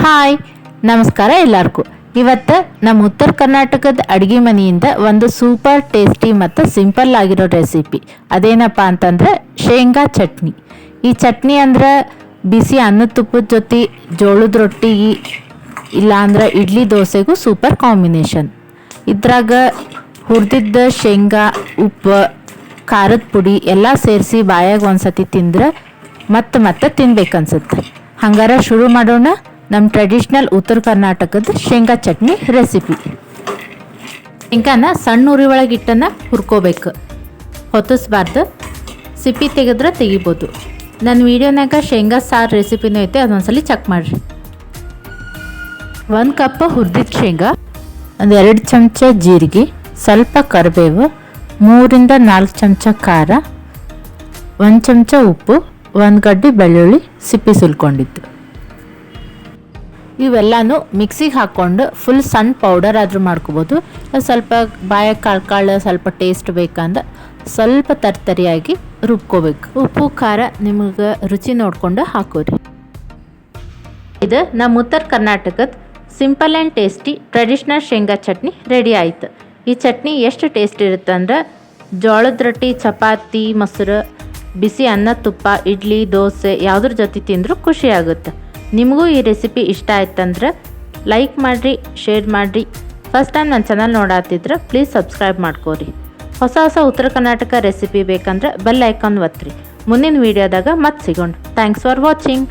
Hi, ನಮಸ್ಕಾರ ಎಲ್ಲರಿಗೂ. ಇವತ್ತು ನಮ್ಮ ಉತ್ತರ ಕರ್ನಾಟಕದ ಅಡುಗೆ ಮನೆಯಿಂದ ಒಂದು ಸೂಪರ್ ಟೇಸ್ಟಿ ಮತ್ತು ಸಿಂಪಲ್ ಆಗಿರೋ ರೆಸಿಪಿ. ಅದೇನಪ್ಪ ಅಂತಂದ್ರೆ ಶೇಂಗಾ ಚಟ್ನಿ. ಈ ಚಟ್ನಿ ಅಂದ್ರೆ ಬಿಸಿ ಅನ್ನದ ತುಪ್ಪದ ಜೊತೆ ಜೋಳದ ರೊಟ್ಟಿ, ಇಲ್ಲಾಂದ್ರೆ ಇಡ್ಲಿ ದೋಸೆಗೂ ಸೂಪರ್ ಕಾಂಬಿನೇಷನ್. ಇದ್ರಾಗ ಹುರಿದಿದ್ದ ಶೇಂಗಾ, ಉಪ್ಪು, ಖಾರದ ಪುಡಿ ಎಲ್ಲ ಸೇರಿಸಿ ಬಾಯಾಗ ಒಂದು ಸತಿ ತಿಂದ್ರೆ ಮತ್ತೆ ಮತ್ತೆ ತಿನ್ಬೇಕನ್ಸುತ್ತೆ. ಹಂಗಾರ ಶುರು ಮಾಡೋಣ. ನಮ್ಮ ಟ್ರೆಡಿಷ್ನಲ್ ಉತ್ತರ ಕರ್ನಾಟಕದ ಶೇಂಗಾ ಚಟ್ನಿ ರೆಸಿಪಿ ಶೇಂಗಾನ ಸಣ್ಣ ಉರಿ ಒಳಗೆ ಇಟ್ಟನ್ನು ಹುರ್ಕೋಬೇಕು. ಹೊತ್ತಿಸ್ಬಾರ್ದು. ಸಿಪ್ಪಿ ತೆಗೆದ್ರೆ ತೆಗಿಬೋದು. ನನ್ನ ವೀಡಿಯೋನಾಗ ಶೇಂಗಾ ಸಾರು ರೆಸಿಪಿನೂ ಐತೆ, ಅದೊಂದ್ಸಲಿ ಚೆಕ್ ಮಾಡಿರಿ. ಒಂದು ಕಪ್ ಹುರಿದಿದ್ದ ಶೇಂಗಾ, ಒಂದು ಎರಡು ಚಮಚ ಜೀರಿಗೆ, ಸ್ವಲ್ಪ ಕರಿಬೇವು, ಮೂರಿಂದ ನಾಲ್ಕು ಚಮಚ ಖಾರ, ಒಂದು ಚಮಚ ಉಪ್ಪು, ಒಂದು ಗಡ್ಡೆ ಬೆಳ್ಳುಳ್ಳಿ ಸಿಪ್ಪಿ ಸುಲ್ಕೊಂಡಿದ್ದು. ಇವೆಲ್ಲನೂ ಮಿಕ್ಸಿಗೆ ಹಾಕ್ಕೊಂಡು ಫುಲ್ ಸಣ್ಣ ಪೌಡರ್ ಆದರೂ ಮಾಡ್ಕೋಬೋದು. ಸ್ವಲ್ಪ ಬಾಯ ಕಾಳು ಕಾಳು ಸ್ವಲ್ಪ ಟೇಸ್ಟ್ ಬೇಕಂದ್ರೆ ಸ್ವಲ್ಪ ತರ್ತರಿಯಾಗಿ ರುಬ್ಕೋಬೇಕು. ಉಪ್ಪು, ಖಾರ ನಿಮಗೆ ರುಚಿ ನೋಡಿಕೊಂಡು ಹಾಕೋರಿ. ಇದು ನಮ್ಮ ಉತ್ತರ ಕರ್ನಾಟಕದ ಸಿಂಪಲ್ ಆ್ಯಂಡ್ ಟೇಸ್ಟಿ ಟ್ರೆಡಿಷ್ನಲ್ ಶೇಂಗಾ ಚಟ್ನಿ ರೆಡಿ ಆಯಿತು. ಈ ಚಟ್ನಿ ಎಷ್ಟು ಟೇಸ್ಟ್ ಇರುತ್ತೆ ಅಂದ್ರೆ ಜೋಳದ ರೊಟ್ಟಿ, ಚಪಾತಿ, ಮೊಸರು, ಬಿಸಿ ಅನ್ನ, ತುಪ್ಪ, ಇಡ್ಲಿ, ದೋಸೆ ಯಾವುದ್ರ ಜೊತೆ ತಿಂದರೂ ಖುಷಿ ಆಗುತ್ತೆ. ನಿಮಗೂ ಈ ರೆಸಿಪಿ ಇಷ್ಟ ಆಯ್ತಂದ್ರೆ ಲೈಕ್ ಮಾಡಿರಿ ಶೇರ್ ಮಾಡಿರಿ. ಫಸ್ಟ್ ಟೈಮ್ ನನ್ನ ಚಾನಲ್ ನೋಡಾತಿದ್ರೆ ಪ್ಲೀಸ್ ಸಬ್ಸ್ಕ್ರೈಬ್ ಮಾಡ್ಕೋರಿ. ಹೊಸ ಹೊಸ ಉತ್ತರ ಕರ್ನಾಟಕ ರೆಸಿಪಿ ಬೇಕಂದ್ರೆ ಬೆಲ್ ಐಕಾನ್ ಒತ್ತಿರಿ ಮುಂದಿನ ವೀಡಿಯೋದಾಗ ಮತ್ತೆ ಸಿಗೋಣ. Thanks for watching